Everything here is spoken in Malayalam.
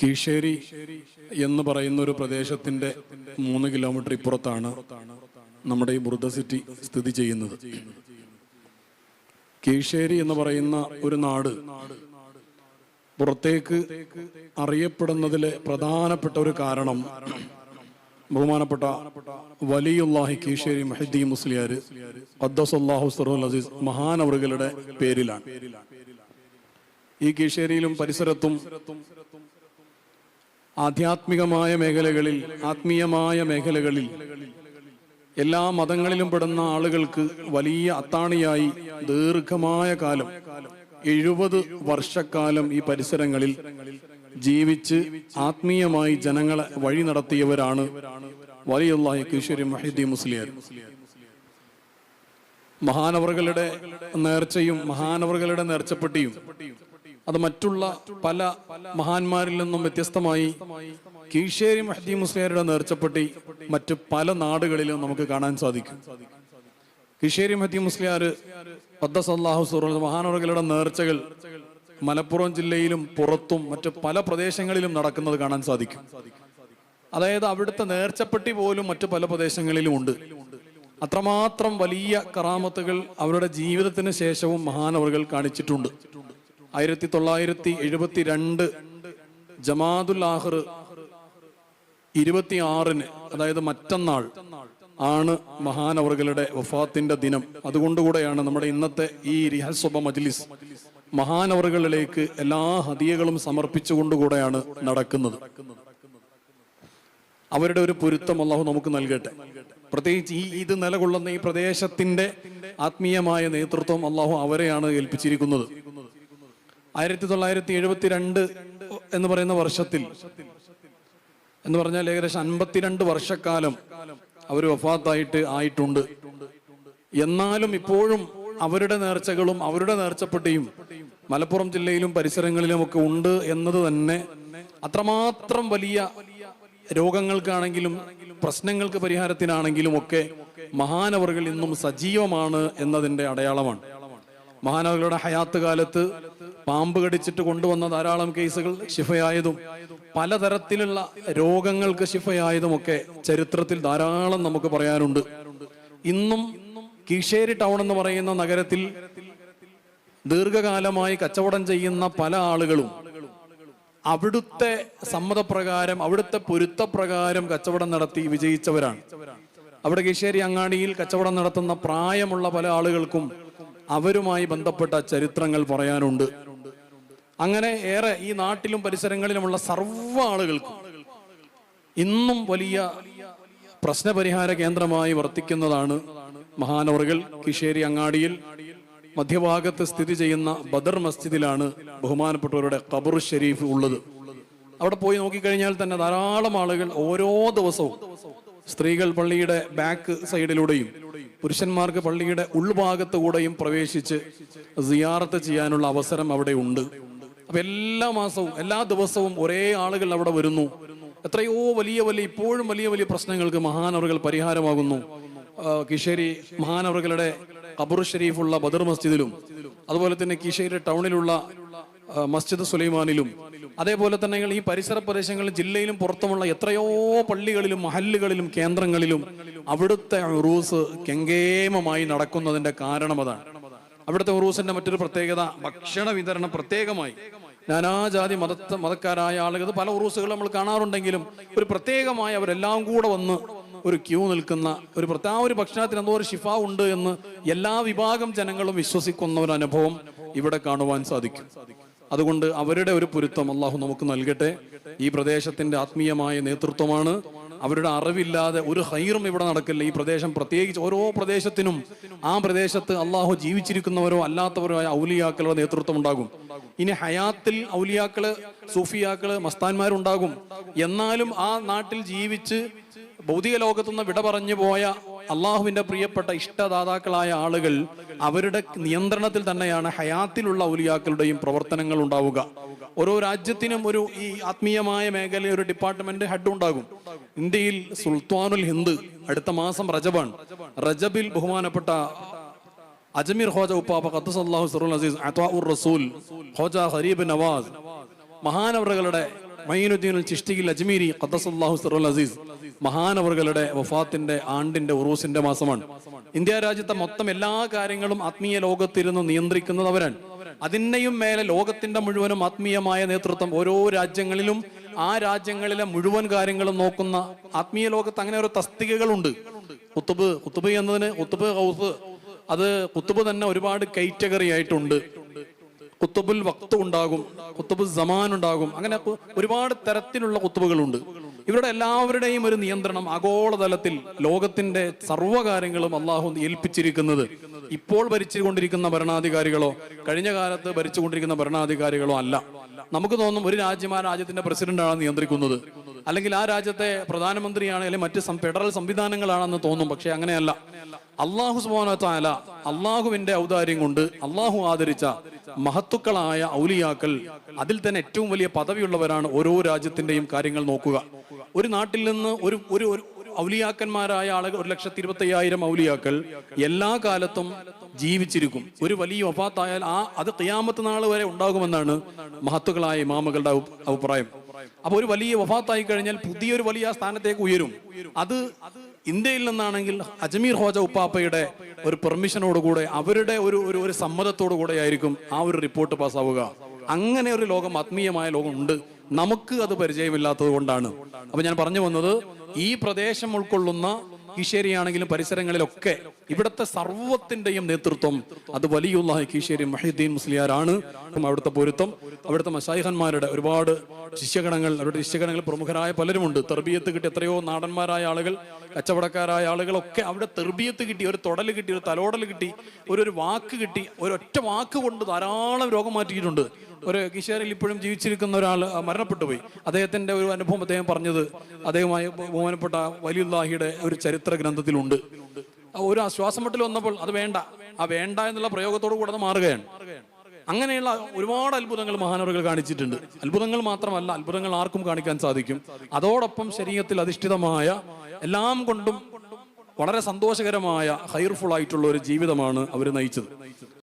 കീഴ്ശേരി എന്ന് പറയുന്ന ഒരു പ്രദേശത്തിന്റെ മൂന്ന് കിലോമീറ്റർ ഇപ്പുറത്താണ് നമ്മുടെ ഈ ബുർദ സിറ്റി സ്ഥിതി ചെയ്യുന്നത്. കീഴ്ശേരി എന്ന് പറയുന്ന ഒരു നാട് പുറത്തേക്ക് അറിയപ്പെടുന്നതിലെ പ്രധാനപ്പെട്ട ഒരു കാരണം ബഹുമാനപ്പെട്ട വലിയുല്ലാഹി കീഴ്ശേരി മെഹദി മുസ്ലിയാർ അദ്ദസല്ലാഹു സറുൽ അസീസ് മഹാനവറുകളുടെ പേരിലാണ്. ഈ കീഴ്ശേരിയിലും പരിസരത്തും ആധ്യാത്മികമായ മേഖലകളിൽ ആത്മീയമായ മേഖലകളിൽ എല്ലാ മതങ്ങളിലും പെടുന്ന ആളുകൾക്ക് വലിയ അത്താണിയായി ദീർഘമായ കാലം എഴുപത് വർഷക്കാലം ഈ പരിസരങ്ങളിൽ ജീവിച്ച് ആത്മീയമായി ജനങ്ങളെ വഴി നടത്തിയവരാണ് വലിയുള്ളാഹി കിഷോരി മഹിദി മുസ്ലിയാർ. മഹാനവറുകളുടെ നേർച്ചയും മഹാനവറുകളുടെ നേർച്ചപ്പെട്ടിയും അത് മറ്റുള്ള പല മഹാന്മാരിൽ നിന്നും വ്യത്യസ്തമായി കീഴ്ശേരി മഹദി മുസ്ലിയാരുടെ നേർച്ചപ്പെട്ടി മറ്റ് പല നാടുകളിലും നമുക്ക് കാണാൻ സാധിക്കും. കീഴ്ശേരി മഹദി മുസ്ലിയാർ പദ്ദസല്ലാഹു സുറ മഹാനുറകളുടെ നേർച്ചകൾ മലപ്പുറം ജില്ലയിലും പുറത്തും മറ്റു പല പ്രദേശങ്ങളിലും നടക്കുന്നത് കാണാൻ സാധിക്കും. അതായത് അവിടുത്തെ നേർച്ചപ്പെട്ടി പോലും മറ്റു പല പ്രദേശങ്ങളിലും ഉണ്ട്. അത്രമാത്രം വലിയ കറാമത്തുകൾ അവരുടെ ജീവിതത്തിന് ശേഷവും മഹാനവറുകൾ കാണിച്ചിട്ടുണ്ട്. ആയിരത്തി തൊള്ളായിരത്തി എഴുപത്തി രണ്ട് ജമാദുൽ ആഹിർ ഇരുപത്തി ആറിന് അതായത് മറ്റന്നാൾ ആണ് മഹാനവറുകളുടെ വഫാത്തിന്റെ ദിനം. അതുകൊണ്ടുകൂടെയാണ് നമ്മുടെ ഇന്നത്തെ ഈ റിഹസ്വബ മജ്ലിസ് മഹാനവറുകളിലേക്ക് എല്ലാ ഹദിയകളും സമർപ്പിച്ചുകൊണ്ടുകൂടെയാണ് നടക്കുന്നത്. അവരുടെ ഒരു പൊരുത്തം അള്ളാഹു നമുക്ക് നൽകട്ടെ. പ്രത്യേകിച്ച് ഈ ഇത് നിലകൊള്ളുന്ന ഈ പ്രദേശത്തിന്റെ ആത്മീയമായ നേതൃത്വം അള്ളാഹു അവരെയാണ് ഏൽപ്പിച്ചിരിക്കുന്നത്. ആയിരത്തി തൊള്ളായിരത്തി എഴുപത്തി രണ്ട് എന്ന് പറയുന്ന വർഷത്തിൽ എന്ന് പറഞ്ഞാൽ ഏകദേശം അൻപത്തിരണ്ട് വർഷക്കാലം അവർ വഫാത്തായിട്ട് ആയിട്ടുണ്ട്. എന്നാലും ഇപ്പോഴും അവരുടെ നേർച്ചകളും അവരുടെ നേർച്ചപ്പെട്ടിയും മലപ്പുറം ജില്ലയിലും പരിസരങ്ങളിലും ഒക്കെ ഉണ്ട് എന്നത് തന്നെ അത്രമാത്രം വലിയ രോഗങ്ങൾക്കാണെങ്കിലും പ്രശ്നങ്ങൾക്ക് പരിഹാരത്തിനാണെങ്കിലും ഒക്കെ മഹാനവറുകൾ ഇന്നും സജീവമാണ് എന്നതിന്റെ അടയാളമാണ്. മഹാനവറുകളുടെ ഹയാത്ത് കാലത്ത് പാമ്പ് കടിച്ചിട്ട് കൊണ്ടുവന്ന ധാരാളം കേസുകൾ ശിഫയായതും പലതരത്തിലുള്ള രോഗങ്ങൾക്ക് ശിഫയായതുമൊക്കെ ചരിത്രത്തിൽ ധാരാളം നമുക്ക് പറയാനുണ്ട്. ഇന്നും കിഷേരി ടൗൺ എന്ന് പറയുന്ന നഗരത്തിൽ ദീർഘകാലമായി കച്ചവടം ചെയ്യുന്ന പല ആളുകളും അവിടുത്തെ സമ്മതപ്രകാരം അവിടുത്തെ പൊരുത്തപ്രകാരം കച്ചവടം നടത്തി വിജയിച്ചവരാണ്. അവിടെ കീശേരി അങ്ങാടിയിൽ കച്ചവടം നടത്തുന്ന പ്രായമുള്ള പല ആളുകൾക്കും അവരുമായി ബന്ധപ്പെട്ട ചരിത്രങ്ങൾ പറയാനുണ്ട്. അങ്ങനെ ഏറെ ഈ നാട്ടിലും പരിസരങ്ങളിലുമുള്ള സർവ ആളുകൾക്കും ഇന്നും വലിയ പ്രശ്നപരിഹാര കേന്ദ്രമായി വർത്തിക്കുന്നതാണ് മഹാനവറുകൾ. കിശേരി അങ്ങാടിയിൽ മധ്യഭാഗത്ത് സ്ഥിതി ചെയ്യുന്ന ബദർ മസ്ജിദിലാണ് ബഹുമാനപ്പെട്ടവരുടെ ഖബർ ഷെരീഫ് ഉള്ളത്. അവിടെ പോയി നോക്കിക്കഴിഞ്ഞാൽ തന്നെ ധാരാളം ആളുകൾ ഓരോ ദിവസവും സ്ത്രീകൾ പള്ളിയുടെ ബാക്ക് സൈഡിലൂടെയും പുരുഷന്മാർക്ക് പള്ളിയുടെ ഉൾഭാഗത്തുകൂടെയും പ്രവേശിച്ച് സിയാറത്ത് ചെയ്യാനുള്ള അവസരം അവിടെ ഉണ്ട്. അപ്പൊ എല്ലാ മാസവും എല്ലാ ദിവസവും ഒരേ ആളുകൾ അവിടെ വരുന്നു. എത്രയോ വലിയ വലിയ ഇപ്പോഴും വലിയ വലിയ പ്രശ്നങ്ങൾക്ക് മഹാനവറുകൾ പരിഹാരമാകുന്നു. കിഷേരി മഹാനവറുകളുടെ ഖബർ ഷരീഫുള്ള ബദർ മസ്ജിദിലും അതുപോലെ തന്നെ കിഷേരി ടൗണിലുള്ള മസ്ജിദ് സുലൈമാനിലും അതേപോലെ തന്നെ ഈ പരിസര പ്രദേശങ്ങളിൽ ജില്ലയിലും പുറത്തുമുള്ള എത്രയോ പള്ളികളിലും മഹല്ലുകളിലും കേന്ദ്രങ്ങളിലും അവിടുത്തെ റൂസ് കെങ്കേമമായി നടക്കുന്നതിന്റെ കാരണം അതാണ്. അവിടുത്തെ ഉറൂസിന്റെ മറ്റൊരു പ്രത്യേകത ഭക്ഷണ വിതരണം പ്രത്യേകമായി. നാനാജാതി മത മതക്കാരായ ആളുകൾ പല ഉറൂസുകൾ നമ്മൾ കാണാറുണ്ടെങ്കിലും ഒരു പ്രത്യേകമായി അവരെല്ലാം കൂടെ വന്ന് ഒരു ക്യൂ നിൽക്കുന്ന ഒരു പ്രത്യേക ഒരു ഭക്ഷണത്തിന് എന്തോ ഒരു ഷിഫ ഉണ്ട് എന്ന് എല്ലാ വിഭാഗം ജനങ്ങളും വിശ്വസിക്കുന്ന ഒരു അനുഭവം ഇവിടെ കാണുവാൻ സാധിക്കും. അതുകൊണ്ട് അവരുടെ ഒരു പൊരുത്തം അള്ളാഹു നമുക്ക് നൽകട്ടെ. ഈ പ്രദേശത്തിന്റെ ആത്മീയമായ നേതൃത്വമാണ് അവരുടെ അറിവില്ലാതെ ഒരു ഹൈറും ഇവിടെ നടക്കില്ല. ഈ പ്രദേശം പ്രത്യേകിച്ച് ഓരോ പ്രദേശത്തിനും ആ പ്രദേശത്ത് അള്ളാഹു ജീവിച്ചിരിക്കുന്നവരോ അല്ലാത്തവരോ ആയ ഔലിയാക്കളുടെ നേതൃത്വം ഉണ്ടാകും. ഇനി ഹയാത്തിൽ ഔലിയാക്കൾ സൂഫിയാക്കൾ മസ്താന്മാരുണ്ടാകും. എന്നാലും ആ നാട്ടിൽ ജീവിച്ച് ഭൗതിക ലോകത്തുനിന്ന് വിട പറഞ്ഞു പോയ അള്ളാഹുവിന്റെ പ്രിയപ്പെട്ട ഇഷ്ടദാതാക്കളായ ആളുകൾ അവരുടെ നിയന്ത്രണത്തിൽ തന്നെയാണ് ഹയാത്തിലുള്ള ഔലിയാക്കളുടെയും പ്രവർത്തനങ്ങൾ ഉണ്ടാവുക. ഓരോ രാജ്യത്തിനും ഒരു ഈ ആത്മീയമായ മേഖലയിൽ ഒരു ഡിപ്പാർട്ട്മെന്റ് ഹെഡ് ഉണ്ടാകും. ഇന്ത്യയിൽ സുൽത്താനുൽ ഹിന്ദ് അടുത്ത മാസം റജബാണ് റജബിൽ ബഹുമാനപ്പെട്ട അജ്മീർ ഹോജ ഉപ്പാപ്പ ഖദ്ദസല്ലാഹു സറുൽ അസീസ് റസൂൽ ഹോജ ഹരീബ് നവാസ് മഹാനവറുകളുടെ മൈനുദ്ദീൻ ചിഷ്ടിയിൽ അജ്മീരി ഖദ്ദസുല്ലാഹു സിറുൽ അസീസ് മഹാനവറുകളുടെ വഫാത്തിന്റെ ആണ്ടിന്റെ ഉറൂസിന്റെ മാസമാണ്. ഇന്ത്യ രാജ്യത്തെ മൊത്തം എല്ലാ കാര്യങ്ങളും ആത്മീയ ലോകത്തിരുന്ന് നിയന്ത്രിക്കുന്നത് അവരാണ് അതിന്റെയും മേലെ ലോകത്തിന്റെ മുഴുവനും ആത്മീയമായ നേതൃത്വം ഓരോ രാജ്യങ്ങളിലും ആ രാജ്യങ്ങളിലെ മുഴുവൻ കാര്യങ്ങളും നോക്കുന്ന ആത്മീയ ലോകത്ത് അങ്ങനെ ഒരു തസ്തികകളുണ്ട്. കുത്തുബ് കുത്തുബ് എന്നതിന് കുത്തുബ് ഹൗസ് അത് കുത്തുബ് തന്നെ ഒരുപാട് കൈറ്റഗറി ആയിട്ടുണ്ട്. കുത്തുബുൽ വക്ത് ഉണ്ടാകും കുത്തുബുൽ സമാൻ ഉണ്ടാകും. അങ്ങനെ ഒരുപാട് തരത്തിലുള്ള കുത്തുബുകളുണ്ട്. ഇവരുടെ എല്ലാവരുടെയും ഒരു നിയന്ത്രണം ആഗോളതലത്തിൽ ലോകത്തിന്റെ സർവകാര്യങ്ങളും അള്ളാഹു ഏൽപ്പിച്ചിരിക്കുന്നത് ഇപ്പോൾ ഭരിച്ചുകൊണ്ടിരിക്കുന്ന ഭരണാധികാരികളോ കഴിഞ്ഞ കാലത്ത് ഭരിച്ചുകൊണ്ടിരിക്കുന്ന ഭരണാധികാരികളോ അല്ല. നമുക്ക് തോന്നും ഒരു രാജ്യം ആ രാജ്യത്തിന്റെ പ്രസിഡന്റാണ് നിയന്ത്രിക്കുന്നത്. അല്ലെങ്കിൽ ആ രാജ്യത്തെ പ്രധാനമന്ത്രിയാണ് അല്ലെങ്കിൽ മറ്റ് ഫെഡറൽ സംവിധാനങ്ങളാണെന്ന് തോന്നും. പക്ഷെ അങ്ങനെയല്ല. അള്ളാഹു സുബാന അള്ളാഹുവിന്റെ ഔദാര്യം കൊണ്ട് അള്ളാഹു ആദരിച്ച മഹത്തുക്കളായ ഔലിയാക്കൾ അതിൽ തന്നെ ഏറ്റവും വലിയ പദവിയുള്ളവരാണ് ഓരോ രാജ്യത്തിന്റെയും കാര്യങ്ങൾ നോക്കുക. ഒരു നാട്ടിൽ നിന്ന് ഒരു ഒരു ഔലിയാക്കന്മാരായ ആളുകൾ ഒരു ലക്ഷത്തി ഇരുപത്തി അയ്യായിരം ഔലിയാക്കൾ എല്ലാ കാലത്തും ജീവിച്ചിരിക്കും. ഒരു വലിയ വഫാത്തായാൽ ആ അത് ഖിയാമത്ത് നാൾ വരെ ഉണ്ടാകുമെന്നാണ് മഹത്തുക്കളായ ഇമാമുകളുടെ അഭിപ്രായം. അപ്പൊ ഒരു വലിയ വഫാത്തായി കഴിഞ്ഞാൽ പുതിയൊരു വലിയ സ്ഥാനത്തേക്ക് ഉയരും. അത് ഇന്ത്യയിൽ നിന്നാണെങ്കിൽ അജ്മീർ ഹോജ ഉപ്പാപ്പയുടെ ഒരു പെർമിഷനോടുകൂടെ അവരുടെ ഒരു ഒരു സമ്മതത്തോടു കൂടെ ആയിരിക്കും ആ ഒരു റിപ്പോർട്ട് പാസ്സാവുക. അങ്ങനെ ഒരു ലോകം ആത്മീയമായ ലോകം ഉണ്ട്. നമുക്ക് അത് പരിചയമില്ലാത്തത് കൊണ്ടാണ്. അപ്പൊ ഞാൻ പറഞ്ഞു വന്നത് ഈ പ്രദേശം ഉൾക്കൊള്ളുന്ന കീശേരിയാണെങ്കിലും പരിസരങ്ങളിലൊക്കെ ഇവിടുത്തെ സർവത്തിന്റെയും നേതൃത്വം അത് വലിയുള്ളാഹി കീശേരി മഹിദ്ദീൻ മുസ്ലിയാരാണ്. അവിടുത്തെ പൊരുത്തം അവിടുത്തെ മസായിഹന്മാരുടെ ഒരുപാട് ശിഷ്യഗണങ്ങൾ അവരുടെ ശിഷ്യഗണങ്ങൾ പ്രമുഖരായ പലരുമുണ്ട്. തെർബിയത്ത് കിട്ടി എത്രയോ നാടന്മാരായ ആളുകൾ കച്ചവടക്കാരായ ആളുകളൊക്കെ അവിടെ തെർബിയത്ത് കിട്ടി ഒരു തൊടൽ കിട്ടി ഒരു തലോടൽ കിട്ടി ഒരു ഒരു വാക്ക് കിട്ടി ഒരൊറ്റ വാക്ക് കൊണ്ട് ധാരാളം രോഗം മാറ്റിയിട്ടുണ്ട്. ഒരു കിഷേറിൽ ഇപ്പോഴും ജീവിച്ചിരിക്കുന്ന ഒരാൾ മരണപ്പെട്ടു പോയി. അദ്ദേഹത്തിന്റെ ഒരു അനുഭവം അദ്ദേഹം പറഞ്ഞത് അദ്ദേഹമായി ബഹുമാനപ്പെട്ട വലിയുല്ലാഹിയുടെ ഒരു ചരിത്ര ഗ്രന്ഥത്തിലുണ്ട്. ഒരു ശ്വാസം മുട്ടൽ വന്നപ്പോൾ അത് വേണ്ട ആ വേണ്ട എന്നുള്ള പ്രയോഗത്തോടു കൂടെ അത് മാറുകയാണ്. അങ്ങനെയുള്ള ഒരുപാട് അത്ഭുതങ്ങൾ മഹാനവറുകൾ കാണിച്ചിട്ടുണ്ട്. അത്ഭുതങ്ങൾ മാത്രമല്ല അത്ഭുതങ്ങൾ ആർക്കും കാണിക്കാൻ സാധിക്കും. അതോടൊപ്പം ശരീരത്തിൽ അധിഷ്ഠിതമായ എല്ലാം കൊണ്ടും വളരെ സന്തോഷകരമായ ഹൈർഫുൾ ആയിട്ടുള്ള ഒരു ജീവിതമാണ് അവർ നയിച്ചത്.